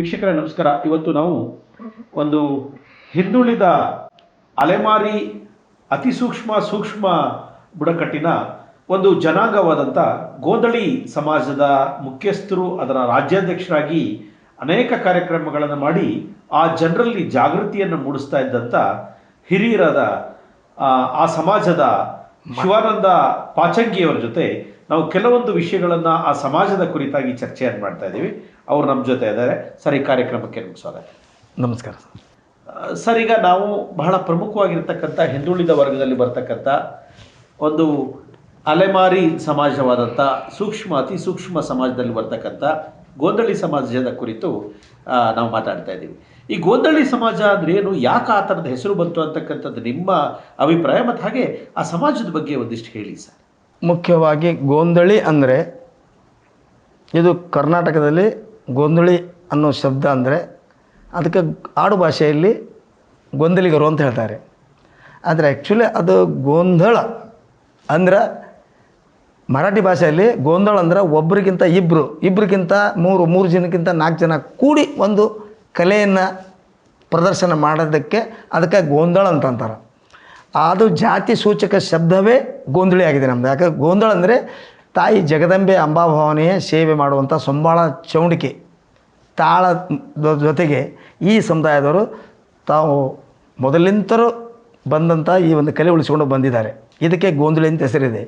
ವೀಕ್ಷಕರೇ ನಮಸ್ಕಾರ. ಇವತ್ತು ನಾವು ಒಂದು ಹಿಂದುಳಿದ ಅಲೆಮಾರಿ ಅತಿ ಸೂಕ್ಷ್ಮ ಸೂಕ್ಷ್ಮ ಬುಡಕಟ್ಟಿನ ಒಂದು ಜನಾಂಗವಾದಂಥ ಗೋಂದಳಿ ಸಮಾಜದ ಮುಖ್ಯಸ್ಥರು ಅದರ ರಾಜ್ಯಾಧ್ಯಕ್ಷರಾಗಿ ಅನೇಕ ಕಾರ್ಯಕ್ರಮಗಳನ್ನು ಮಾಡಿ ಆ ಜನರಲ್ಲಿ ಜಾಗೃತಿಯನ್ನು ಮೂಡಿಸ್ತಾ ಇದ್ದಂಥ ಹಿರಿಯರಾದ ಆ, ಸಮಾಜದ ಶಿವಾನಂದ ಪಾಚಂಗಿಯವರ ಜೊತೆ ನಾವು ಕೆಲವೊಂದು ವಿಷಯಗಳನ್ನು ಆ ಸಮಾಜದ ಕುರಿತಾಗಿ ಚರ್ಚೆಯನ್ನು ಮಾಡ್ತಾ ಇದ್ದೀವಿ. ಅವರು ನಮ್ಮ ಜೊತೆ ಇದ್ದಾರೆ. ಸರ್ ಈ ಕಾರ್ಯಕ್ರಮಕ್ಕೆ ನಿಮ್ಗೆ ಸ್ವಾಗತ. ನಮಸ್ಕಾರ ಸರ್. ಸರ್ ಈಗ ನಾವು ಬಹಳ ಪ್ರಮುಖವಾಗಿರ್ತಕ್ಕಂಥ ಹಿಂದುಳಿದ ವರ್ಗದಲ್ಲಿ ಬರ್ತಕ್ಕಂಥ ಒಂದು ಅಲೆಮಾರಿ ಸಮಾಜವಾದಂಥ ಸೂಕ್ಷ್ಮ ಅತಿ ಸೂಕ್ಷ್ಮ ಸಮಾಜದಲ್ಲಿ ಬರ್ತಕ್ಕಂಥ ಗೋಂದಳಿ ಸಮಾಜದ ಕುರಿತು ನಾವು ಮಾತಾಡ್ತಾ ಇದ್ದೀವಿ. ಈ ಗೋಂದಳಿ ಸಮಾಜ ಅಂದ್ರೆ ಏನು? ಯಾಕೆ ಆ ಥರದ ಹೆಸರು ಬಂತು ಅಂತಕ್ಕಂಥದ್ದು ನಿಮ್ಮ ಅಭಿಪ್ರಾಯ ಮತ್ತು ಹಾಗೆ ಆ ಸಮಾಜದ ಬಗ್ಗೆ ಒಂದಿಷ್ಟು ಹೇಳಿ ಸರ್. ಮುಖ್ಯವಾಗಿ ಗೋಂದಳಿ ಅಂದರೆ ಇದು ಕರ್ನಾಟಕದಲ್ಲಿ ಗೋಂದಳಿ ಅನ್ನೋ ಶಬ್ದ ಅಂದರೆ ಅದಕ್ಕೆ ಆಡು ಭಾಷೆಯಲ್ಲಿ ಗೊಂದಲಿಗರು ಅಂತ ಹೇಳ್ತಾರೆ. ಆದರೆ ಆ್ಯಕ್ಚುಲಿ ಅದು ಗೊಂದಳ ಅಂದ್ರೆ ಮರಾಠಿ ಭಾಷೆಯಲ್ಲಿ ಗೊಂದಳ ಅಂದ್ರೆ ಒಬ್ರಿಗಿಂತ ಇಬ್ಬರು ಇಬ್ಬರಿಗಿಂತ ಮೂರು ಮೂರು ಜನಕ್ಕಿಂತ ನಾಲ್ಕು ಜನ ಕೂಡಿ ಒಂದು ಕಲೆಯನ್ನು ಪ್ರದರ್ಶನ ಮಾಡೋದಕ್ಕೆ ಅದಕ್ಕೆ ಗೊಂದಳ ಅಂತಂತಾರೆ ಅದು ಜಾತಿ ಸೂಚಕ ಶಬ್ದವೇ ಗೊಂದಳಿ ಆಗಿದೆ ನಮ್ಮದು ಯಾಕಂದರೆ ಗೊಂದಳ ಅಂದರೆ ತಾಯಿ ಜಗದಂಬೆ ಅಂಬಾಭವಾನಿಯ ಸೇವೆ ಮಾಡುವಂಥ ಸಂಬಾಳ ಚೌಂಡಿಕೆ ತಾಳ ಜೊತೆಗೆ ಈ ಸಮುದಾಯದವರು ತಾವು ಮೊದಲಿಂತರೂ ಬಂದಂಥ ಈ ಒಂದು ಕಲೆ ಉಳಿಸಿಕೊಂಡು ಬಂದಿದ್ದಾರೆ. ಇದಕ್ಕೆ ಗೋಂದಳಿ ಅಂತ ಹೆಸರಿದೆ.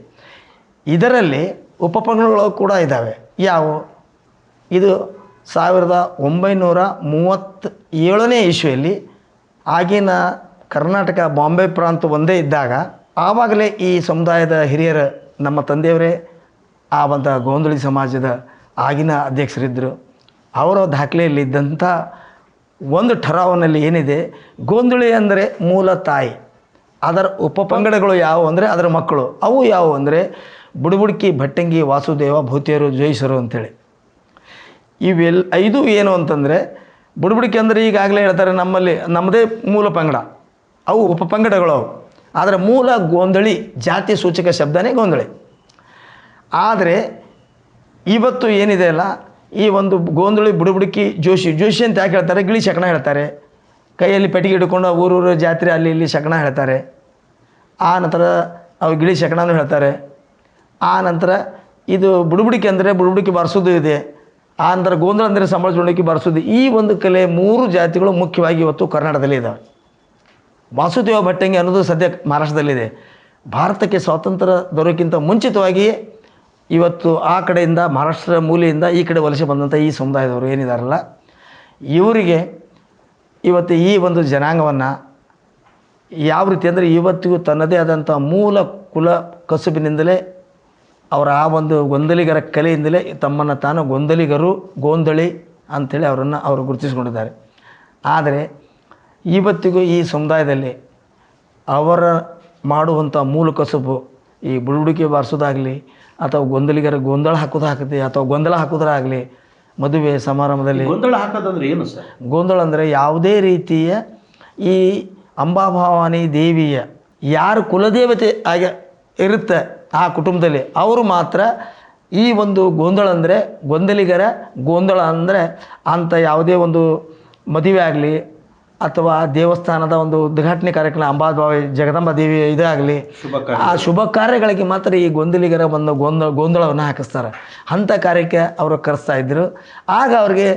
ಇದರಲ್ಲಿ ಉಪಪಂಗಡಗಳು ಕೂಡ ಇದ್ದಾವೆ. ಯಾವುವು ಇದು ಸಾವಿರದ ಒಂಬೈನೂರ ಮೂವತ್ತ ಏಳನೇ ಇಶ್ವೆಯಲ್ಲಿ ಆಗಿನ ಕರ್ನಾಟಕ ಬಾಂಬೆ ಪ್ರಾಂತ ಒಂದೇ ಇದ್ದಾಗ ಆವಾಗಲೇ ಈ ಸಮುದಾಯದ ಹಿರಿಯರು ನಮ್ಮ ತಂದೆಯವರೇ ಆ ಒಂದು ಗೋಂದಳಿ ಸಮಾಜದ ಆಗಿನ ಅಧ್ಯಕ್ಷರಿದ್ದರು ಅವರ ದಾಖಲೆಯಲ್ಲಿದ್ದಂಥ ಒಂದು ಠರಾವನಲ್ಲಿ ಏನಿದೆ? ಗೋಂದಳಿ ಅಂದರೆ ಮೂಲ ತಾಯಿ. ಅದರ ಉಪಪಂಗಡಗಳು ಯಾವುವು ಅಂದರೆ ಅದರ ಮಕ್ಕಳು. ಅವು ಯಾವುವು ಅಂದರೆ ಬುಡುಬುಡ್ಕಿ, ಭಟ್ಟಂಗಿ, ವಾಸುದೇವ, ಭೂತಿಯರು, ಜೋಯಿಸರು ಅಂತೇಳಿ. ಇವೆಲ್ಲ ಐದು ಏನು ಅಂತಂದರೆ ಬುಡುಬುಡಿಕೆ ಅಂದರೆ ಈಗಾಗಲೇ ಹೇಳ್ತಾರೆ ನಮ್ಮಲ್ಲಿ ನಮ್ಮದೇ ಮೂಲ ಪಂಗಡ. ಅವು ಉಪಪಂಗಡಗಳು ಅವು ಆದರೆ ಮೂಲ ಗೋಂದಳಿ ಜಾತಿ ಸೂಚಕ ಶಬ್ದನೇ ಗೋಂದಳಿ ಆದರೆ ಇವತ್ತು ಏನಿದೆ ಅಲ್ಲ, ಈ ಒಂದು ಗೋಂದಳಿ, ಬುಡುಬುಡುಕಿ ಜೋಶಿ ಜೋಶಿ ಅಂತ ಯಾಕೆ ಹೇಳ್ತಾರೆ? ಗಿಳಿ ಶಕಣ ಹೇಳ್ತಾರೆ. ಕೈಯಲ್ಲಿ ಪೆಟ್ಟಿಗೆ ಹಿಡ್ಕೊಂಡು ಊರೂರು ಜಾತ್ರೆ, ಅಲ್ಲಿ ಇಲ್ಲಿ ಶಕಣ ಹೇಳ್ತಾರೆ. ಆ ನಂತರ ಅವು ಗಿಳಿ ಶಕಣನೂ ಹೇಳ್ತಾರೆ. ಆ ನಂತರ ಇದು ಬುಡುಬುಡಿಕೆ ಅಂದರೆ ಬುಡುಬುಡಿಕೆ ಬಾರಿಸೋದು ಇದೆ. ಆ ನಂತರ ಗೋಂದಳ ಅಂದರೆ ಸಂಬಳಚುಂಡಿಕೆ ಬಾರಿಸೋದು ಈ ಒಂದು ಕಲೆ ಮೂರು ಜಾತಿಗಳು ಮುಖ್ಯವಾಗಿ ಇವತ್ತು ಕರ್ನಾಟಕದಲ್ಲಿ ಇದ್ದಾವೆ ವಾಸುದೇವ ಭಟ್ಟಂಗಿ ಅನ್ನೋದು ಸದ್ಯ ಮಹಾರಾಷ್ಟ್ರದಲ್ಲಿದೆ. ಭಾರತಕ್ಕೆ ಸ್ವಾತಂತ್ರ್ಯ ದೊರಕಿಂತ ಮುಂಚಿತವಾಗಿಯೇ ಇವತ್ತು ಆ ಕಡೆಯಿಂದ ಮಹಾರಾಷ್ಟ್ರ ಮೂಲೆಯಿಂದ ಈ ಕಡೆ ವಲಸೆ ಬಂದಂಥ ಈ ಸಮುದಾಯದವರು ಏನಿದಾರಲ್ಲ, ಇವರಿಗೆ ಇವತ್ತು ಈ ಒಂದು ಜನಾಂಗವನ್ನು ಯಾವ ರೀತಿ ಅಂದರೆ ಇವತ್ತಿಗೂ ತನ್ನದೇ ಆದಂಥ ಮೂಲ ಕುಲ ಕಸುಬಿನಿಂದಲೇ ಅವರ ಆ ಒಂದು ಗೊಂದಲಿಗರ ಕಲೆಯಿಂದಲೇ ತಮ್ಮನ್ನು ತಾನು ಗೊಂದಲಿಗರು, ಗೋಂದಳಿ ಅಂಥೇಳಿ ಅವರನ್ನು ಅವರು ಗುರುತಿಸಿಕೊಂಡಿದ್ದಾರೆ. ಆದರೆ ಇವತ್ತಿಗೂ ಈ ಸಮುದಾಯದಲ್ಲಿ ಅವರ ಮಾಡುವಂಥ ಮೂಲ ಕಸುಬು ಈ ಬುಳುಡಿಕೆ ಬಾರಿಸೋದಾಗಲಿ ಅಥವಾ ಗೊಂದಲಿಗರ ಗೊಂದಳ ಹಾಕತಿ ಅಥವಾ ಗೊಂದಲ ಹಾಕೋದಾಗಲಿ ಮದುವೆ ಸಮಾರಂಭದಲ್ಲಿ. ಗೊಂದಲ ಹಾಕೋದಂದ್ರೆ ಏನು ಸರ್? ಗೊಂದಲ ಅಂದರೆ ಯಾವುದೇ ರೀತಿಯ ಈ ಅಂಬಾಭವಾನಿ ದೇವಿಯ ಯಾರು ಕುಲದೇವತೆ ಆಗ ಇರುತ್ತೆ ಆ ಕುಟುಂಬದಲ್ಲಿ ಅವರು ಮಾತ್ರ ಈ ಒಂದು ಗೊಂದಲ ಅಂದರೆ ಗೊಂದಲಿಗರ ಗೊಂದಲ ಅಂದರೆ ಅಂಥ ಯಾವುದೇ ಒಂದು ಮದುವೆ ಆಗಲಿ ಅಥವಾ ದೇವಸ್ಥಾನದ ಒಂದು ಉದ್ಘಾಟನೆ ಕಾರ್ಯಕ್ರಮ ಅಂಬಾಭಾವಿ ಜಗದಂಬ ದೇವಿ ಇದಾಗಲಿ ಆ ಶುಭ ಕಾರ್ಯಗಳಿಗೆ ಮಾತ್ರ ಈ ಗೊಂದಲಿಗರ ಒಂದು ಗೊಂದ ಗೊಂದಲವನ್ನು ಹಾಕಿಸ್ತಾರೆ. ಅಂಥ ಕಾರ್ಯಕ್ಕೆ ಅವರು ಕರೆಸ್ತಾ ಇದ್ದರು ಆಗ ಅವ್ರಿಗೆ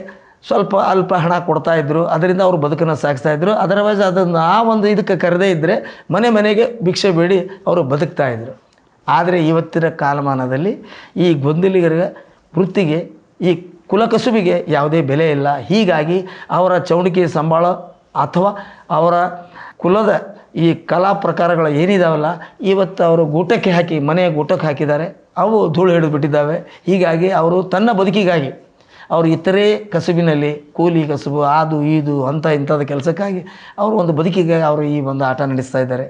ಸ್ವಲ್ಪ ಅಲ್ಪ ಹಣ ಕೊಡ್ತಾ ಇದ್ದರು ಅದರಿಂದ ಅವರು ಬದುಕನ್ನು ಇದ್ದರು ಅದರ್ವೈಸ್ ಅದನ್ನು ಆ ಒಂದು ಇದಕ್ಕೆ ಕರೆದೇ ಇದ್ದರೆ ಮನೆ ಮನೆಗೆ ಭಿಕ್ಷೆ ಬೇಡಿ ಅವರು ಬದುಕ್ತಾ ಇದ್ದರು ಆದರೆ ಇವತ್ತಿನ ಕಾಲಮಾನದಲ್ಲಿ ಈ ಗೊಂದಲಿಗರ ವೃತ್ತಿಗೆ ಈ ಕುಲಕಸುಬಿಗೆ ಯಾವುದೇ ಬೆಲೆ ಇಲ್ಲ. ಹೀಗಾಗಿ ಅವರ ಚೌಣಿಕೆ ಸಂಬಳ ಅಥವಾ ಅವರ ಕುಲದ ಈ ಕಲಾ ಪ್ರಕಾರಗಳು ಏನಿದಾವಲ್ಲ, ಇವತ್ತು ಅವರು ಗೂಟಕ್ಕೆ ಹಾಕಿ, ಮನೆಯ ಗೂಟಕ್ಕೆ ಹಾಕಿದ್ದಾರೆ, ಅವು ಧೂಳು ಹಿಡಿದು ಬಿಟ್ಟಿದ್ದಾವೆ ಹೀಗಾಗಿ ಅವರು ತನ್ನ ಬದುಕಿಗಾಗಿ, ಅವರು ಇತರೆ ಕಸುಬಿನಲ್ಲಿ, ಕೂಲಿ ಕಸುಬು ಅದು ಇದು ಅಂಥ ಇಂಥದ ಕೆಲಸಕ್ಕಾಗಿ ಅವರು ಒಂದು ಬದುಕಿಗೆ ಅವರು ಈ ಒಂದು ಆಟ ನಡೆಸ್ತಾ ಇದ್ದಾರೆ.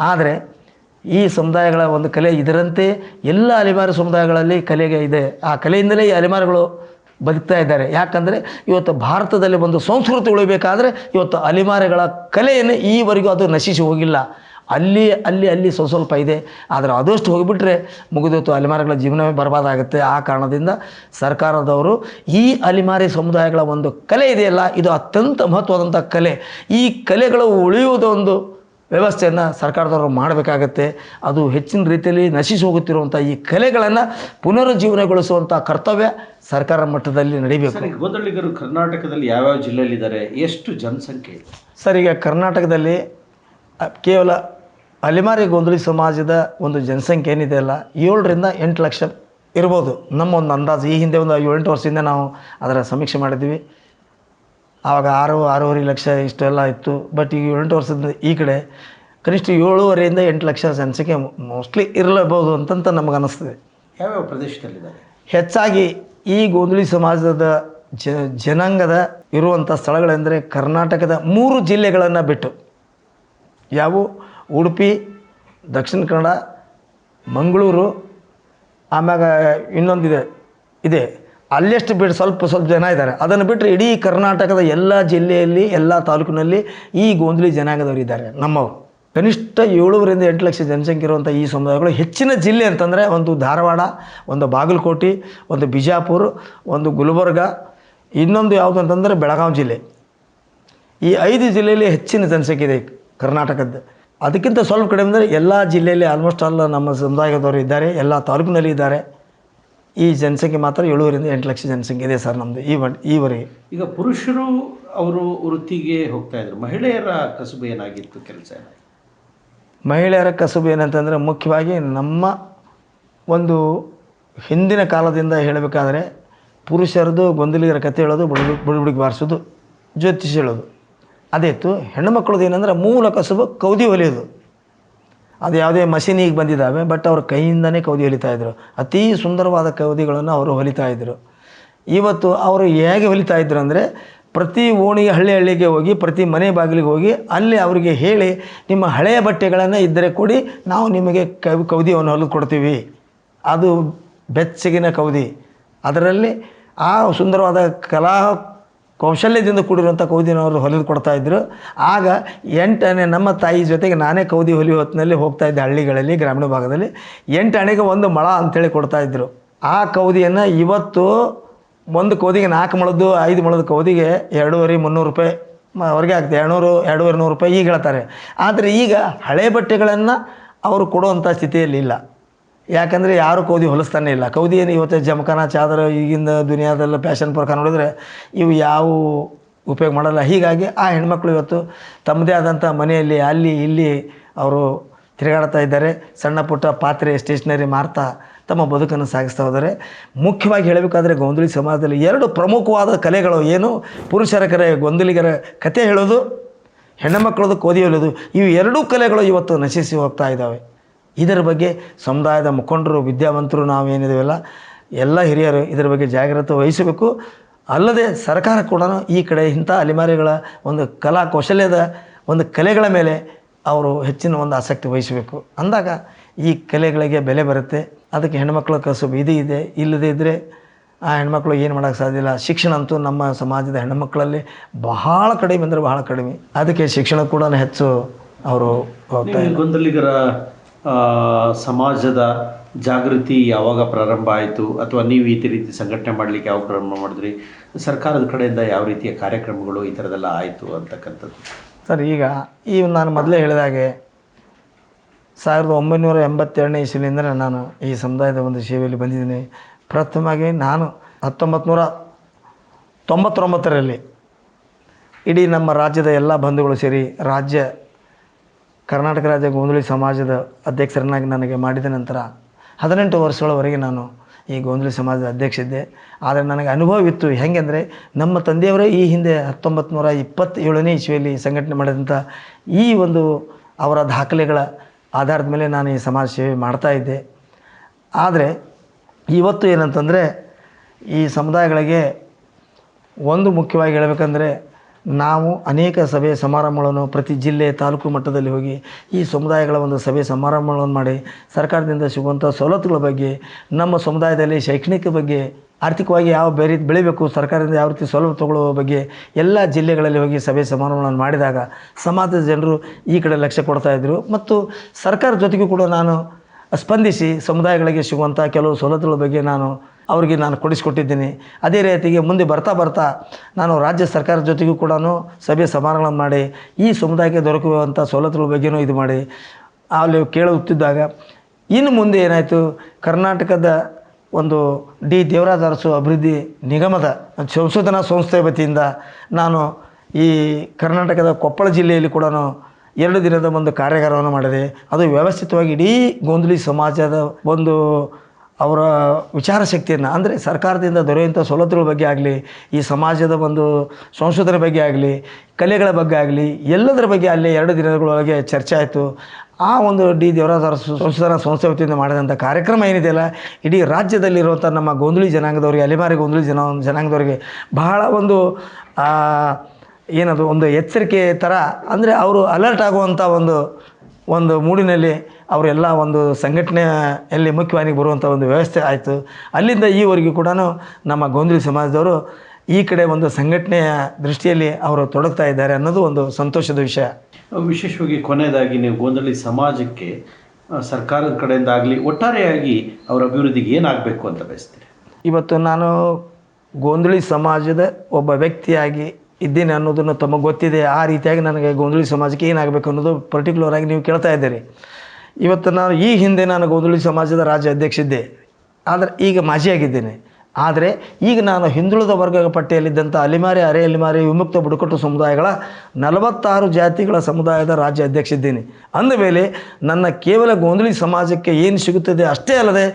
ಆದರೆ ಈ ಸಮುದಾಯಗಳ ಒಂದು ಕಲೆ ಇದರಂತೆ, ಎಲ್ಲ ಅಲೆಮಾರಿ ಸಮುದಾಯಗಳಲ್ಲಿ ಕಲೆಗೆ ಇದೆ. ಆ ಕಲೆಯಿಂದಲೇ ಈ ಅಲೆಮಾರಿಗಳು ಬದುಕ್ತಾ ಇದ್ದಾರೆ. ಯಾಕಂದರೆ ಇವತ್ತು ಭಾರತದಲ್ಲಿ ಒಂದು ಸಂಸ್ಕೃತಿ ಉಳಿಬೇಕಾದ್ರೆ ಇವತ್ತು ಅಲೆಮಾರಿಗಳ ಕಲೆಯನ್ನು ಈವರೆಗೂ ಅದು ನಶಿಸಿ ಹೋಗಿಲ್ಲ. ಅಲ್ಲಿ ಅಲ್ಲಿ ಅಲ್ಲಿ ಸ್ವಲ್ಪ ಸ್ವಲ್ಪ ಇದೆ. ಆದರೆ ಆದಷ್ಟು ಹೋಗಿಬಿಟ್ರೆ ಮುಗಿದೋತು ಅಲೆಮಾರಿಗಳ ಜೀವನವೇ ಬರಬಾದಾಗುತ್ತೆ. ಆ ಕಾರಣದಿಂದ ಸರ್ಕಾರದವರು ಈ ಅಲೆಮಾರಿ ಸಮುದಾಯಗಳ ಒಂದು ಕಲೆ ಇದೆಯಲ್ಲ, ಇದು ಅತ್ಯಂತ ಮಹತ್ವದಂಥ ಕಲೆ. ಈ ಕಲೆಗಳು ಉಳಿಯುವುದೊಂದು ವ್ಯವಸ್ಥೆಯನ್ನು ಸರ್ಕಾರದವರು ಮಾಡಬೇಕಾಗತ್ತೆ. ಅದು ಹೆಚ್ಚಿನ ರೀತಿಯಲ್ಲಿ ನಶಿಸಿ ಹೋಗುತ್ತಿರುವಂಥ ಈ ಕಲೆಗಳನ್ನು ಪುನರುಜ್ಜೀವನಗೊಳಿಸುವಂಥ ಕರ್ತವ್ಯ ಸರ್ಕಾರ ಮಟ್ಟದಲ್ಲಿ ನಡೀಬೇಕು. ಗೋಂದಳಿಗರು ಕರ್ನಾಟಕದಲ್ಲಿ ಯಾವ್ಯಾವ ಜಿಲ್ಲೆಯಲ್ಲಿದ್ದಾರೆ? ಎಷ್ಟು ಜನಸಂಖ್ಯೆ ಇದೆ? ಸರ್ ಈಗ ಕರ್ನಾಟಕದಲ್ಲಿ ಕೇವಲ ಅಲೆಮಾರಿ ಗೊಂದಲಿ ಸಮಾಜದ ಒಂದು ಜನಸಂಖ್ಯೆ ಏನಿದೆ ಅಲ್ಲ ಏಳರಿಂದ ಎಂಟು ಲಕ್ಷ ಇರ್ಬೋದು. ನಮ್ಮ ಒಂದು ಅಂದಾಜು ಈ ಹಿಂದೆ ಒಂದು ಏಳೆಂಟು ವರ್ಷದಿಂದ ನಾವು ಅದರ ಸಮೀಕ್ಷೆ ಮಾಡಿದ್ವಿ ಆವಾಗ ಆರು ಆರೂವರೆ ಲಕ್ಷ ಇಷ್ಟೆಲ್ಲ ಇತ್ತು. ಬಟ್ ಈಗ ಏಳೆಂಟು ವರ್ಷದಿಂದ ಈ ಕಡೆ ಕನಿಷ್ಠ ಏಳುವರೆಯಿಂದ ಎಂಟು ಲಕ್ಷ ಜನಸಂಖ್ಯೆ ಮೋಸ್ಟ್ಲಿ ಇರಲಬಹುದು ಅಂತಂತ ನಮಗೆ ಅನ್ನಿಸ್ತದೆ ಯಾವ್ಯಾವ ಪ್ರದೇಶದಲ್ಲಿದ್ದಾರೆ? ಹೆಚ್ಚಾಗಿ ಈ ಗೋಂದಳಿ ಸಮಾಜದ ಜ ಜನಾಂಗದ ಇರುವಂಥ ಸ್ಥಳಗಳೆಂದರೆ ಕರ್ನಾಟಕದ ಮೂರು ಜಿಲ್ಲೆಗಳನ್ನು ಬಿಟ್ಟು ಯಾವುವು ಉಡುಪಿ ದಕ್ಷಿಣ ಕನ್ನಡ ಮಂಗಳೂರು ಆಮ್ಯಾಗ ಇನ್ನೊಂದಿದೆ ಇದೆ. ಅಲ್ಲೆಷ್ಟು ಬಿಟ್ಟು ಸ್ವಲ್ಪ ಸ್ವಲ್ಪ ಜನ ಇದ್ದಾರೆ. ಅದನ್ನು ಬಿಟ್ಟರೆ ಇಡೀ ಕರ್ನಾಟಕದ ಎಲ್ಲ ಜಿಲ್ಲೆಯಲ್ಲಿ, ಎಲ್ಲ ತಾಲೂಕಿನಲ್ಲಿ ಈ ಗೋಂದಲಿ ಜನಾಂಗದವರು ಇದ್ದಾರೆ. ನಮ್ಮವರು. ಕನಿಷ್ಠ ಏಳುವರಿಂದ ಎಂಟು ಲಕ್ಷ ಜನಸಂಖ್ಯೆ ಇರುವಂಥ ಈ ಸಮುದಾಯಗಳು ಹೆಚ್ಚಿನ ಜಿಲ್ಲೆ ಅಂತಂದರೆ ಒಂದು ಧಾರವಾಡ, ಒಂದು ಬಾಗಲಕೋಟೆ, ಒಂದು ಬಿಜಾಪುರ, ಒಂದು ಗುಲ್ಬರ್ಗ, ಇನ್ನೊಂದು ಯಾವುದು ಅಂತಂದರೆ ಬೆಳಗಾವಿ ಜಿಲ್ಲೆ. ಈ ಐದು ಜಿಲ್ಲೆಯಲ್ಲಿ ಹೆಚ್ಚಿನ ಜನಸಂಖ್ಯೆ ಇದೆ ಕರ್ನಾಟಕದ ಅದಕ್ಕಿಂತ ಸ್ವಲ್ಪ ಕಡಿಮೆ ಅಂದರೆ ಎಲ್ಲ ಜಿಲ್ಲೆಯಲ್ಲಿ ಆಲ್ಮೋಸ್ಟ್ ಆಲ್ ನಮ್ಮ ಸಮುದಾಯದವರು ಇದ್ದಾರೆ, ಎಲ್ಲ ತಾಲೂಕಿನಲ್ಲಿ ಇದ್ದಾರೆ. ಈ ಜನಸಂಖ್ಯೆ ಮಾತ್ರ ಏಳುವರಿಂದ ಎಂಟು ಲಕ್ಷ ಜನಸಂಖ್ಯೆ ಇದೆ ಸರ್ ನಮ್ಮದು ಈ ಈವರೆಗೆ ಈಗ ಪುರುಷರು ಅವರು ವೃತ್ತಿಗೆ ಹೋಗ್ತಾ ಇದ್ರು. ಮಹಿಳೆಯರ ಕಸುಬು ಏನಾಗಿತ್ತು ಕೆಲಸ? ಮಹಿಳೆಯರ ಕಸುಬು ಏನಂತಂದರೆ ಮುಖ್ಯವಾಗಿ ನಮ್ಮ ಒಂದು ಹಿಂದಿನ ಕಾಲದಿಂದ ಹೇಳಬೇಕಾದ್ರೆ ಪುರುಷರದು ಗೊಂದಲಿಗರ ಕತೆ ಹೇಳೋದು ಬುಡುಬು ಬುಡುಬುಡಿಗೆ ಬಾರಿಸೋದು ಜ್ಯೋತಿಷ ಹೇಳೋದು. ಅದೇ ಇತ್ತು. ಹೆಣ್ಣುಮಕ್ಳದ್ದು ಏನಂದ್ರೆ ಮೂಲ ಕಸುಬು ಕೌದಿ ಹೊಲಿಯೋದು ಅದು ಯಾವುದೇ ಮಷೀನಿಗೆ ಬಂದಿದ್ದಾವೆ ಬಟ್ ಅವ್ರ ಕೈಯಿಂದನೇ ಕೌದಿ ಹೊಲಿತಾ ಇದ್ರು. ಅತೀ ಸುಂದರವಾದ ಕೌದಿಗಳನ್ನು ಅವರು ಹೊಲಿತಾ ಇದ್ದರು ಇವತ್ತು ಅವರು ಹೇಗೆ ಹೊಲಿತಾ ಇದ್ರು ಅಂದರೆ, ಪ್ರತಿ ಓಣಿಗೆ ಹಳ್ಳಿ ಹಳ್ಳಿಗೆ ಹೋಗಿ, ಪ್ರತಿ ಮನೆ ಬಾಗಿಲಿಗೆ ಹೋಗಿ, ಅಲ್ಲಿ ಅವರಿಗೆ ಹೇಳಿ, ನಿಮ್ಮ ಹಳೆಯ ಬಟ್ಟೆಗಳನ್ನು ಇದ್ದರೆ ಕೊಡಿ, ನಾವು ನಿಮಗೆ ಕವಿ ಕೌದಿಯನ್ನು ಹೊಲಿದು ಕೊಡ್ತೀವಿ ಅದು ಬೆಚ್ಚಗಿನ ಕೌದಿ. ಅದರಲ್ಲಿ ಆ ಸುಂದರವಾದ ಕಲಾ ಕೌಶಲ್ಯದಿಂದ ಕೂಡಿರುವಂಥ ಕೌದಿನವರು ಹೊಲಿದು ಇದ್ದರು ಆಗ ಎಂಟನೇ ನಮ್ಮ ತಾಯಿ ಜೊತೆಗೆ ನಾನೇ ಕೌದಿ ಹೊಲಿ ಹೊತ್ತಿನಲ್ಲಿ ಹೋಗ್ತಾ ಇದ್ದೆ ಹಳ್ಳಿಗಳಲ್ಲಿ, ಗ್ರಾಮೀಣ ಭಾಗದಲ್ಲಿ. ಎಂಟು ಅಣೆಗೆ ಒಂದು ಮೊಳ ಅಂಥೇಳಿ ಇದ್ದರು ಆ ಕೌದಿಯನ್ನು ಇವತ್ತು ಒಂದು ಕೌದಿಗೆ ನಾಲ್ಕು ಮೊಳದ್ದು, ಐದು ಮೊಳದ ಕೌದಿಗೆ ಎರಡೂವರೆ, ಮುನ್ನೂರು ರೂಪಾಯಿ ಅವ್ರಿಗೆ ಆಗ್ತದೆ. ಎರಡುನೂರು, ಎರಡೂವರೆ ನೂರು ರೂಪಾಯಿ ಈಗ ಹೇಳ್ತಾರೆ. ಆದರೆ ಈಗ ಹಳೆ ಬಟ್ಟೆಗಳನ್ನು ಅವರು ಕೊಡುವಂಥ ಸ್ಥಿತಿಯಲ್ಲಿ ಇಲ್ಲ. ಯಾಕಂದರೆ ಯಾರು ಕೌದಿ ಹೊಲಿಸ್ತಾನೆ ಇಲ್ಲ. ಕೌದಿ ಏನು ಇವತ್ತು ಜಮಖಾನ, ಚಾದರ, ಈಗಿಂದ ದುನಿಯಾದೆಲ್ಲ ಫ್ಯಾಷನ್ ಪ್ರಕಾರ ನೋಡಿದ್ರೆ ಇವು ಯಾವ ಉಪಯೋಗ ಮಾಡಲ್ಲ. ಹೀಗಾಗಿ ಆ ಹೆಣ್ಮಕ್ಳು ಇವತ್ತು ತಮ್ಮದೇ ಆದಂಥ ಮನೆಯಲ್ಲಿ, ಅಲ್ಲಿ, ಇಲ್ಲಿ ಅವರು ತಿರುಗಾಡ್ತಾ ಇದ್ದಾರೆ. ಸಣ್ಣ ಪುಟ್ಟ ಪಾತ್ರೆ ಸ್ಟೇಷ್ನರಿ ಮಾರ್ತಾ ತಮ್ಮ ಬದುಕನ್ನು ಸಾಗಿಸ್ತಾ ಹೋದರೆ. ಮುಖ್ಯವಾಗಿ ಹೇಳಬೇಕಾದ್ರೆ ಗೊಂದಲಿ ಸಮಾಜದಲ್ಲಿ ಎರಡು ಪ್ರಮುಖವಾದ ಕಲೆಗಳು ಏನು? ಪುರುಷರ ಕರೆ, ಗೊಂದಲಿಗರ ಕತೆ ಹೇಳೋದು ಹೆಣ್ಣುಮಕ್ಕಳದು ಕೋದಿ ಹೊಲಿಯೋದು. ಇವು ಎರಡೂ ಕಲೆಗಳು ಇವತ್ತು ನಶಿಸಿ ಹೋಗ್ತಾ ಇದ್ದಾವೆ. ಇದರ ಬಗ್ಗೆ ಸಮುದಾಯದ ಮುಖಂಡರು ವಿದ್ಯಾವಂತರು ನಾವೇನಿದ್ದೀವಲ್ಲ ಎಲ್ಲ ಹಿರಿಯರು ಇದರ ಬಗ್ಗೆ ಜಾಗ್ರತೆ ವಹಿಸಬೇಕು. ಅಲ್ಲದೆ ಸರ್ಕಾರ ಕೂಡ ಈ ಕಡೆ ಇಂಥ ಅಲೆಮಾರಿಗಳ ಒಂದು ಕಲಾ ಕೌಶಲ್ಯದ ಒಂದು ಕಲೆಗಳ ಮೇಲೆ ಅವರು ಹೆಚ್ಚಿನ ಒಂದು ಆಸಕ್ತಿ ವಹಿಸಬೇಕು. ಅಂದಾಗ ಈ ಕಲೆಗಳಿಗೆ ಬೆಲೆ ಬರುತ್ತೆ. ಅದಕ್ಕೆ ಹೆಣ್ಮಕ್ಳ ಕಸು ಇದು ಇದೆ ಇಲ್ಲದೇ ಇದ್ದರೆ ಆ ಹೆಣ್ಮಕ್ಳು ಏನು ಮಾಡೋಕ್ಕೆ ಸಾಧ್ಯ ಇಲ್ಲ. ಶಿಕ್ಷಣ ಅಂತೂ ನಮ್ಮ ಸಮಾಜದ ಹೆಣ್ಮಕ್ಳಲ್ಲಿ ಬಹಳ ಕಡಿಮೆ ಅಂದರೆ ಬಹಳ ಕಡಿಮೆ. ಅದಕ್ಕೆ ಶಿಕ್ಷಣ ಕೂಡ ಹೆಚ್ಚು ಅವರು ಹೋಗ್ತಾ ಸಮಾಜದ ಜಾಗೃತಿ ಯಾವಾಗ ಪ್ರಾರಂಭ ಆಯಿತು? ಅಥವಾ ನೀವು ಈ ರೀತಿ ಸಂಘಟನೆ ಮಾಡಲಿಕ್ಕೆ ಯಾವಾಗ ಪ್ರಾರಂಭ ಮಾಡಿದ್ರಿ? ಸರ್ಕಾರದ ಕಡೆಯಿಂದ ಯಾವ ರೀತಿಯ ಕಾರ್ಯಕ್ರಮಗಳು ಈ ಥರದೆಲ್ಲ ಆಯಿತು ಅಂತಕ್ಕಂಥದ್ದು? ಸರ್, ಈಗ ಈ ನಾನು ಮೊದಲೇ ಹೇಳಿದಾಗೆ ಸಾವಿರದ ಒಂಬೈನೂರ ಎಂಬತ್ತೆರಡನೇ ಇಸ್ವಿಯಿಂದ ನಾನು ಈ ಸಮುದಾಯದ ಒಂದು ಸೇವೆಯಲ್ಲಿ ಬಂದಿದ್ದೀನಿ. ಪ್ರಥಮವಾಗಿ ನಾನು ಹತ್ತೊಂಬತ್ತು ನೂರ ತೊಂಬತ್ತೊಂಬತ್ತರಲ್ಲಿ ಇಡೀ ನಮ್ಮ ರಾಜ್ಯದ ಎಲ್ಲ ಬಂಧುಗಳು ಸೇರಿ ರಾಜ್ಯ ಕರ್ನಾಟಕ ರಾಜ್ಯ ಗೋಂದಳಿ ಸಮಾಜದ ಅಧ್ಯಕ್ಷರನ್ನಾಗಿ ನನಗೆ ಮಾಡಿದ ನಂತರ ಹದಿನೆಂಟು ವರ್ಷಗಳವರೆಗೆ ನಾನು ಈ ಗೋಂದಳಿ ಸಮಾಜದ ಅಧ್ಯಕ್ಷ ಇದ್ದೆ ಆದರೆ ನನಗೆ ಅನುಭವವಿತ್ತು ಹೆಂಗೆಂದರೆ ನಮ್ಮ ತಂದೆಯವರೇ ಈ ಹಿಂದೆ ಹತ್ತೊಂಬತ್ತು ನೂರ ಇಪ್ಪತ್ತೇಳನೇ ಇಸ್ವಿಯಲ್ಲಿ ಸಂಘಟನೆ ಮಾಡಿದಂಥ ಈ ಒಂದು ಅವರ ದಾಖಲೆಗಳ ಆಧಾರದ ಮೇಲೆ ನಾನು ಈ ಸಮಾಜ ಸೇವೆ ಮಾಡ್ತಾ ಇದ್ದೆ. ಆದರೆ ಇವತ್ತು ಏನಂತಂದರೆ ಈ ಸಮುದಾಯಗಳಿಗೆ ಒಂದು ಮುಖ್ಯವಾಗಿ ಹೇಳಬೇಕಂದ್ರೆ ನಾವು ಅನೇಕ ಸಭೆ ಸಮಾರಂಭಗಳನ್ನು ಪ್ರತಿ ಜಿಲ್ಲೆ ತಾಲೂಕು ಮಟ್ಟದಲ್ಲಿ ಹೋಗಿ ಈ ಸಮುದಾಯಗಳ ಒಂದು ಸಭೆ ಸಮಾರಂಭಗಳನ್ನು ಮಾಡಿ ಸರ್ಕಾರದಿಂದ ಸಿಗುವಂಥ ಸವಲತ್ತುಗಳ ಬಗ್ಗೆ, ನಮ್ಮ ಸಮುದಾಯದಲ್ಲಿ ಶೈಕ್ಷಣಿಕ ಬಗ್ಗೆ, ಆರ್ಥಿಕವಾಗಿ ಯಾವ ಬೇರೆ, ಬೆಳಿಬೇಕು, ಸರ್ಕಾರದಿಂದ ಯಾವ ರೀತಿ ಸೌಲಭ್ಯ ತಗೊಳ್ಳುವ ಬಗ್ಗೆ ಎಲ್ಲ ಜಿಲ್ಲೆಗಳಲ್ಲಿ ಹೋಗಿ ಸಭೆ ಸಮಾರಂಭಗಳನ್ನು ಮಾಡಿದಾಗ ಸಮಾಜದ ಜನರು ಈ ಕಡೆ ಲಕ್ಷ್ಯ ಕೊಡ್ತಾ ಇದ್ದರು ಮತ್ತು ಸರ್ಕಾರದ ಜೊತೆಗೂ ಕೂಡ ನಾನು ಸ್ಪಂದಿಸಿ ಸಮುದಾಯಗಳಿಗೆ ಸಿಗುವಂಥ ಕೆಲವು ಸವಲತ್ತುಗಳ ಬಗ್ಗೆ ನಾನು ಅವರಿಗೆ ನಾನು ಕೊಡಿಸಿಕೊಟ್ಟಿದ್ದೀನಿ. ಅದೇ ರೀತಿಗೆ ಮುಂದೆ ಬರ್ತಾ ಬರ್ತಾ ನಾನು ರಾಜ್ಯ ಸರ್ಕಾರದ ಜೊತೆಗೂ ಕೂಡ ಸಭೆ ಸಮಾರಂಭಗಳನ್ನು ಮಾಡಿ, ಈ ಸಮುದಾಯಕ್ಕೆ ದೊರಕುವಂಥ ಸವಲತ್ತುಗಳ ಬಗ್ಗೆನೂ ಇದು ಮಾಡಿ, ಅಲ್ಲಿ ಕೇಳುತ್ತಿದ್ದಾಗ ಇನ್ನು ಮುಂದೆ ಏನಾಯಿತು, ಕರ್ನಾಟಕದ ಒಂದು ಡಿ ದೇವರಾಜ ಅರಸು ಅಭಿವೃದ್ಧಿ ನಿಗಮದ ಸಂಶೋಧನಾ ಸಂಸ್ಥೆ ವತಿಯಿಂದ ನಾನು ಈ ಕರ್ನಾಟಕದ ಕೊಪ್ಪಳ ಜಿಲ್ಲೆಯಲ್ಲಿ ಕೂಡ ಎರಡು ದಿನದ ಒಂದು ಕಾರ್ಯಾಗಾರವನ್ನು ಮಾಡಿದೆ. ಅದು ವ್ಯವಸ್ಥಿತವಾಗಿ ಇಡೀ ಗೋಂದಲಿ ಸಮಾಜದ ಒಂದು ಅವರ ವಿಚಾರ ಶಕ್ತಿಯನ್ನು, ಅಂದರೆ ಸರ್ಕಾರದಿಂದ ದೊರೆಯುವಂಥ ಸವಲತ್ತುಗಳ ಬಗ್ಗೆ ಆಗಲಿ, ಈ ಸಮಾಜದ ಒಂದು ಸಂಶೋಧನೆ ಬಗ್ಗೆ ಆಗಲಿ, ಕಲೆಗಳ ಬಗ್ಗೆ ಆಗಲಿ, ಎಲ್ಲದರ ಬಗ್ಗೆ ಅಲ್ಲಿ ಎರಡು ದಿನಗಳೊಳಗೆ ಚರ್ಚೆ ಆಯಿತು. ಆ ಒಂದು ಡಿ ದೇವರಾಜ ಅರಸು ಸಂಶೋಧನಾ ಸಂಸ್ಥೆ ವತಿಯಿಂದ ಮಾಡಿದಂಥ ಕಾರ್ಯಕ್ರಮ ಏನಿದೆಯಲ್ಲ ಇಡೀ ರಾಜ್ಯದಲ್ಲಿರುವಂಥ ನಮ್ಮ ಗೊಂದಲಿ ಜನಾಂಗದವರಿಗೆ, ಅಲೆಮಾರಿ ಗೊಂದಲಿ ಜನ, ಜನಾಂಗದವರಿಗೆ ಬಹಳ ಒಂದು ಏನದು, ಒಂದು ಎಚ್ಚರಿಕೆ ಥರ ಅಂದರೆ ಅವರು ಅಲರ್ಟ್ ಆಗುವಂಥ ಒಂದು ಒಂದು ಮೂಡಿನಲ್ಲಿ ಅವರೆಲ್ಲ ಒಂದು ಸಂಘಟನೆಯಲ್ಲಿ ಮುಖ್ಯವಾಹಿನಿಗೆ ಬರುವಂಥ ಒಂದು ವ್ಯವಸ್ಥೆ ಆಯಿತು. ಅಲ್ಲಿಂದ ಈವರೆಗೂ ಕೂಡ ನಮ್ಮ ಗೊಂದಲಿ ಸಮಾಜದವರು ಈ ಕಡೆ ಒಂದು ಸಂಘಟನೆಯ ದೃಷ್ಟಿಯಲ್ಲಿ ಅವರು ತೊಡಗ್ತಾ ಇದ್ದಾರೆ ಅನ್ನೋದು ಒಂದು ಸಂತೋಷದ ವಿಷಯ. ವಿಶೇಷವಾಗಿ ಕೊನೆಯದಾಗಿ ನೀವು ಗೊಂದಲಿ ಸಮಾಜಕ್ಕೆ ಸರ್ಕಾರದ ಕಡೆಯಿಂದ ಆಗಲಿ ಒಟ್ಟಾರೆಯಾಗಿ ಅವರ ಅಭಿವೃದ್ಧಿಗೆ ಏನಾಗಬೇಕು ಅಂತ ಬಯಸ್ತೀರಿ? ಇವತ್ತು ನಾನು ಗೊಂದಲಿ ಸಮಾಜದ ಒಬ್ಬ ವ್ಯಕ್ತಿಯಾಗಿ ಇದ್ದೀನಿ ಅನ್ನೋದನ್ನು ತಮಗೆ ಗೊತ್ತಿದೆ. ಆ ರೀತಿಯಾಗಿ ನನಗೆ ಗೊಂದಲಿ ಸಮಾಜಕ್ಕೆ ಏನಾಗಬೇಕು ಅನ್ನೋದು ಪರ್ಟಿಕ್ಯುಲರ್ ಆಗಿ ನೀವು ಕೇಳ್ತಾ ಇದ್ದೀರಿ. ಇವತ್ತು ನಾನು ಈ ಹಿಂದೆ ನಾನು ಗೋಂದಳಿ ಸಮಾಜದ ರಾಜ್ಯ ಅಧ್ಯಕ್ಷ ಇದ್ದೆ ಆದರೆ ಈಗ ಮಾಜಿಯಾಗಿದ್ದೇನೆ ಆದರೆ ಈಗ ನಾನು ಹಿಂದುಳಿದ ವರ್ಗ ಪಟ್ಟಿಯಲ್ಲಿದ್ದಂಥ ಅಲಿಮಾರಿ, ಅರೆ ಅಲಿಮಾರಿ, ವಿಮುಕ್ತ ಬುಡಕಟ್ಟು ಸಮುದಾಯಗಳ ನಲವತ್ತಾರು ಜಾತಿಗಳ ಸಮುದಾಯದ ರಾಜ್ಯ ಅಧ್ಯಕ್ಷ ಇದ್ದೀನಿ ಅಂದಮೇಲೆ ನನ್ನ ಕೇವಲ ಗೋಂದಳಿ ಸಮಾಜಕ್ಕೆ ಏನು ಸಿಗುತ್ತದೆ ಅಷ್ಟೇ ಅಲ್ಲದೆ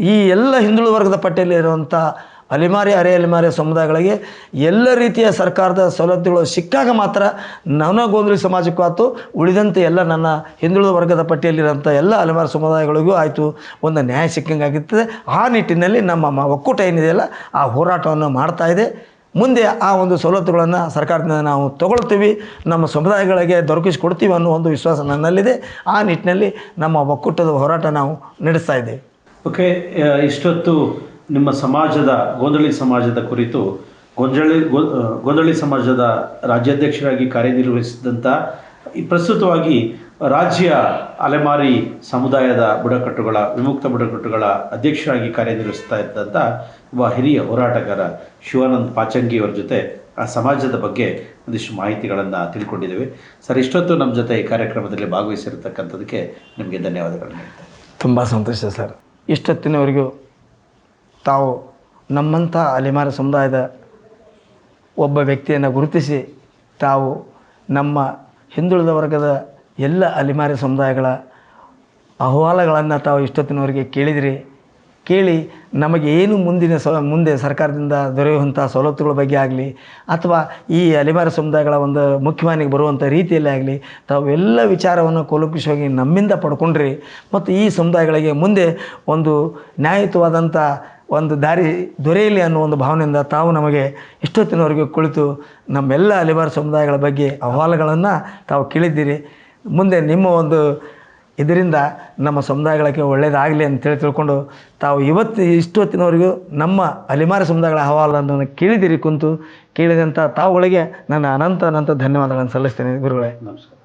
ಈ ಎಲ್ಲ ಹಿಂದುಳಿದ ವರ್ಗದ ಪಟ್ಟಿಯಲ್ಲಿ ಇರುವಂಥ ಅಲಿಮಾರಿ, ಅರೆ ಅಲೆಮಾರಿ ಸಮುದಾಯಗಳಿಗೆ ಎಲ್ಲ ರೀತಿಯ ಸರ್ಕಾರದ ಸವಲತ್ತುಗಳು ಸಿಕ್ಕಾಗ ಮಾತ್ರ ನನ್ನ ಗೋಂದ್ರಿ ಸಮಾಜಕ್ಕೂ ಆಯ್ತು ಉಳಿದಂತೆ ಎಲ್ಲ ನನ್ನ ಹಿಂದುಳಿದ ವರ್ಗದ ಪಟ್ಟಿಯಲ್ಲಿರೋಂಥ ಎಲ್ಲ ಅಲೆಮಾರಿ ಸಮುದಾಯಗಳಿಗೂ ಆಯಿತು, ಒಂದು ನ್ಯಾಯ ಸಿಕ್ಕಂಗಾಗಿರ್ತದೆ ಆ ನಿಟ್ಟಿನಲ್ಲಿ ನಮ್ಮ ಒಕ್ಕೂಟ ಏನಿದೆಯಲ್ಲ ಆ ಹೋರಾಟವನ್ನು ಮಾಡ್ತಾ ಇದೆ. ಮುಂದೆ ಆ ಒಂದು ಸವಲತ್ತುಗಳನ್ನು ಸರ್ಕಾರದಿಂದ ನಾವು ತಗೊಳ್ತೀವಿ, ನಮ್ಮ ಸಮುದಾಯಗಳಿಗೆ ದೊರಕಿಸಿಕೊಡ್ತೀವಿ ಅನ್ನೋ ಒಂದು ವಿಶ್ವಾಸ ನನ್ನಲ್ಲಿದೆ. ಆ ನಿಟ್ಟಿನಲ್ಲಿ ನಮ್ಮ ಒಕ್ಕೂಟದ ಹೋರಾಟ ನಾವು ನಡೆಸ್ತಾ ಇದ್ದೇವೆ. ಓಕೆ, ಇಷ್ಟೊತ್ತು ನಿಮ್ಮ ಸಮಾಜದ, ಗೋಂದಳಿ ಸಮಾಜದ ಕುರಿತು ಗೊಂದಳಿ ಗೋಂದಳಿ ಸಮಾಜದ ರಾಜ್ಯಾಧ್ಯಕ್ಷರಾಗಿ ಕಾರ್ಯನಿರ್ವಹಿಸಿದಂಥ ಪ್ರಸ್ತುತವಾಗಿ ರಾಜ್ಯ ಅಲೆಮಾರಿ ಸಮುದಾಯದ ಬುಡಕಟ್ಟುಗಳ, ವಿಮುಕ್ತ ಬುಡಕಟ್ಟುಗಳ ಅಧ್ಯಕ್ಷರಾಗಿ ಕಾರ್ಯನಿರ್ವಹಿಸ್ತಾ ಇದ್ದಂಥ ಒಬ್ಬ ಹಿರಿಯ ಹೋರಾಟಗಾರ ಶಿವಾನಂದ್ ಪಾಚಂಗಿಯವರ ಜೊತೆ ಆ ಸಮಾಜದ ಬಗ್ಗೆ ಒಂದಿಷ್ಟು ಮಾಹಿತಿಗಳನ್ನು ತಿಳ್ಕೊಂಡಿದ್ದೇವೆ. ಸರ್, ಇಷ್ಟೊತ್ತು ನಮ್ಮ ಜೊತೆ ಈ ಕಾರ್ಯಕ್ರಮದಲ್ಲಿ ಭಾಗವಹಿಸಿರತಕ್ಕಂಥದಕ್ಕೆ ನಿಮಗೆ ಧನ್ಯವಾದಗಳನ್ನು ತುಂಬ ಸಂತೋಷ ಸರ್. ಇಷ್ಟೊತ್ತಿನವರೆಗೂ ತಾವು ನಮ್ಮಂಥ ಅಲೆಮಾರಿ ಸಮುದಾಯದ ಒಬ್ಬ ವ್ಯಕ್ತಿಯನ್ನು ಗುರುತಿಸಿ ತಾವು ನಮ್ಮ ಹಿಂದುಳಿದ ವರ್ಗದ ಎಲ್ಲ ಅಲೆಮಾರಿ ಸಮುದಾಯಗಳ ಅಹವಾಲುಗಳನ್ನು ತಾವು ಇಷ್ಟೊತ್ತಿನವರೆಗೆ ಕೇಳಿದಿರಿ. ಕೇಳಿ ನಮಗೆ ಏನು ಮುಂದಿನ ಸ, ಮುಂದೆ ಸರ್ಕಾರದಿಂದ ದೊರೆಯುವಂಥ ಸವಲತ್ತುಗಳ ಬಗ್ಗೆ ಆಗಲಿ, ಅಥವಾ ಈ ಅಲೆಮಾರಿ ಸಮುದಾಯಗಳ ಒಂದು ಮುಖ್ಯವಾಹಿನಿಗೆ ಬರುವಂಥ ರೀತಿಯಲ್ಲಿ ಆಗಲಿ, ತಾವು ಎಲ್ಲ ವಿಚಾರವನ್ನು ಹೋಗಿ ನಮ್ಮಿಂದ ಪಡ್ಕೊಂಡ್ರಿ. ಮತ್ತು ಈ ಸಮುದಾಯಗಳಿಗೆ ಮುಂದೆ ಒಂದು ನ್ಯಾಯಯುತವಾದಂಥ ಒಂದು ದಾರಿ ದೊರೆಯಲಿ ಅನ್ನೋ ಒಂದು ಭಾವನೆಯಿಂದ ತಾವು ನಮಗೆ ಇಷ್ಟೊತ್ತಿನವರೆಗೂ ಕುಳಿತು ನಮ್ಮೆಲ್ಲ ಅಲಿಬಾರ್ ಸಮುದಾಯಗಳ ಬಗ್ಗೆ ಅಹವಾಲುಗಳನ್ನು ತಾವು ಕೇಳಿದ್ದೀರಿ. ಮುಂದೆ ನಿಮ್ಮ ಒಂದು ಇದರಿಂದ ನಮ್ಮ ಸಮುದಾಯಗಳಿಗೆ ಒಳ್ಳೆಯದಾಗಲಿ ಅಂತೇಳಿ ತಿಳ್ಕೊಂಡು ತಾವು ಇವತ್ತು ಇಷ್ಟೊತ್ತಿನವರೆಗೂ ನಮ್ಮ ಅಲಿಮಾರಿ ಸಮುದಾಯಗಳ ಅಹವಾಲನ್ನು ಕೇಳಿದಿರಿ ಕುಂತು ಕೇಳಿದಂಥ ತಾವುಗಳಿಗೆ ನನ್ನ ಅನಂತ ಅನಂತ ಧನ್ಯವಾದಗಳನ್ನು ಸಲ್ಲಿಸ್ತೇನೆ ಗುರುಗಳೇ. ನಮಸ್ಕಾರ.